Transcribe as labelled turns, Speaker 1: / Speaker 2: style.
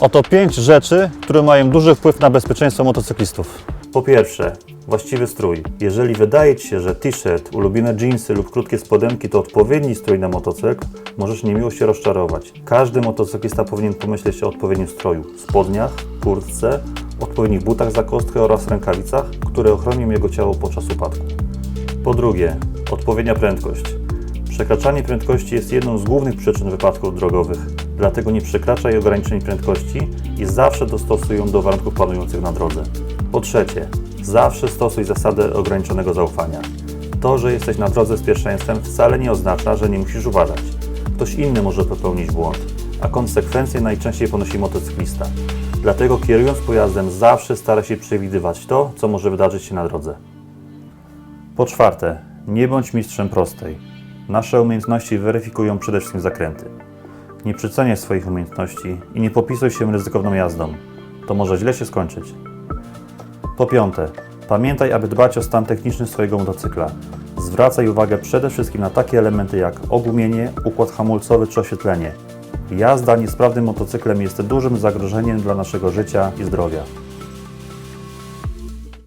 Speaker 1: Oto pięć rzeczy, które mają duży wpływ na bezpieczeństwo motocyklistów.
Speaker 2: Po pierwsze, właściwy strój. Jeżeli wydaje Ci się, że t-shirt, ulubione jeansy lub krótkie spodenki to odpowiedni strój na motocykl, możesz niemiło się rozczarować. Każdy motocyklista powinien pomyśleć o odpowiednim stroju. Spodniach, kurtce, odpowiednich butach za kostkę oraz rękawicach, które ochronią jego ciało podczas upadku. Po drugie, odpowiednia prędkość. Przekraczanie prędkości jest jedną z głównych przyczyn wypadków drogowych, dlatego nie przekraczaj ograniczeń prędkości i zawsze dostosuj ją do warunków panujących na drodze. Po trzecie, zawsze stosuj zasadę ograniczonego zaufania. To, że jesteś na drodze z pierwszeństwem wcale nie oznacza, że nie musisz uważać. Ktoś inny może popełnić błąd, a konsekwencje najczęściej ponosi motocyklista. Dlatego kierując pojazdem zawsze stara się przewidywać to, co może wydarzyć się na drodze. Po czwarte, nie bądź mistrzem prostej. Nasze umiejętności weryfikują przede wszystkim zakręty. Nie przeceniaj swoich umiejętności i nie popisuj się ryzykowną jazdą. To może źle się skończyć. Po piąte, pamiętaj, aby dbać o stan techniczny swojego motocykla. Zwracaj uwagę przede wszystkim na takie elementy jak ogumienie, układ hamulcowy czy oświetlenie. Jazda niesprawnym motocyklem jest dużym zagrożeniem dla naszego życia i zdrowia.